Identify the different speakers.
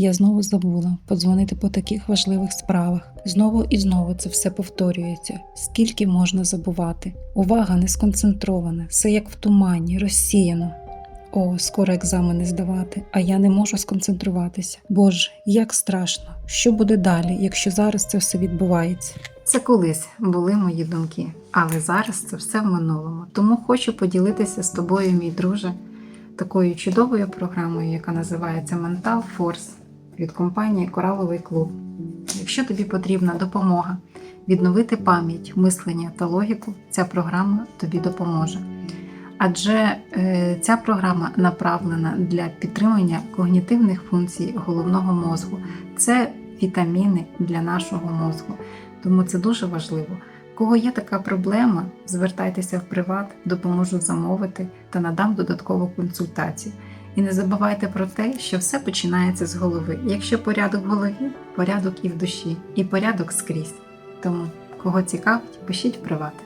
Speaker 1: Я знову забула подзвонити по таких важливих справах. Знову і знову це все повторюється. Скільки можна забувати? Увага не сконцентрована, все як в тумані, розсіяно. О, скоро екзамени здавати, а я не можу сконцентруватися. Боже, як страшно! Що буде далі, якщо зараз це все відбувається? Це колись були мої думки, але зараз це все в минулому. Тому хочу поділитися з тобою, мій друже, такою чудовою програмою, яка називається Mental Force від компанії Кораловий клуб. Якщо тобі потрібна допомога відновити пам'ять, мислення та логіку, ця програма тобі допоможе. Адже е, ця програма направлена для підтримання когнітивних функцій головного мозку. Це вітаміни для нашого мозку. Тому це дуже важливо. Кого є така проблема, звертайтеся в приват, допоможу замовити та надам додаткову консультацію. І не забувайте про те, що все починається з голови. Якщо порядок в голові, порядок і в душі, і порядок скрізь. Тому, кого цікавить, пишіть в приват.